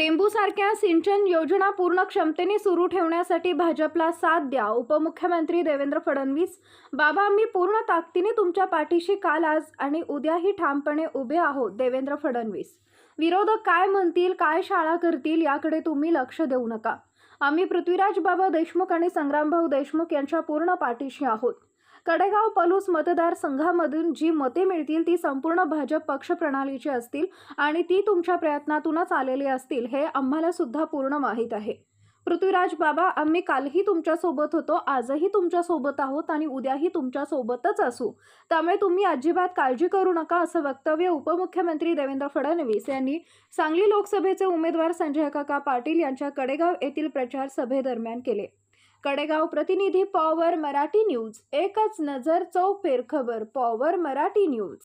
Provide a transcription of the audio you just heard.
टेंबूसारख्या सिंचन योजना पूर्ण क्षमतेने सुरू ठेवण्यासाठी भाजपला साथ द्या. उपमुख्यमंत्री देवेंद्र फडणवीस बाबा आम्ही पूर्ण ताकदीने तुमच्या पाठीशी काल आज आणि उद्याही ठामपणे उभे आहोत देवेंद्र फडणवीस. विरोधक काय म्हणतील काय शाळा करतील याकडे तुम्ही लक्ष देऊ नका. आम्ही पृथ्वीराज बाबा देशमुख आणि संग्रामभाऊ देशमुख यांच्या पूर्ण पाठीशी आहोत. कडेगाव पलूस मतदारसंघामधून जी मते मिळतील ती संपूर्ण भाजप पक्ष प्रणालीची असतील आणि ती तुमच्या प्रयत्नातूनच आलेली असतील हे आम्हाला सुद्धा पूर्ण माहीत आहे. पृथ्वीराज बाबा आम्ही कालही तुमच्यासोबत होतो आजही तुमच्यासोबत आहोत आणि उद्याही तुमच्यासोबतच असू. त्यामुळे तुम्ही अजिबात काळजी करू नका असं वक्तव्य उपमुख्यमंत्री देवेंद्र फडणवीस यांनी सांगली लोकसभेचे उमेदवार संजय काका पाटील यांच्या कडेगाव येथील प्रचार सभेदरम्यान केले. कडेगाव प्रतिनिधी पॉवर मराठी न्यूज एकच नजर चौफेर खबर पॉवर मराठी न्यूज.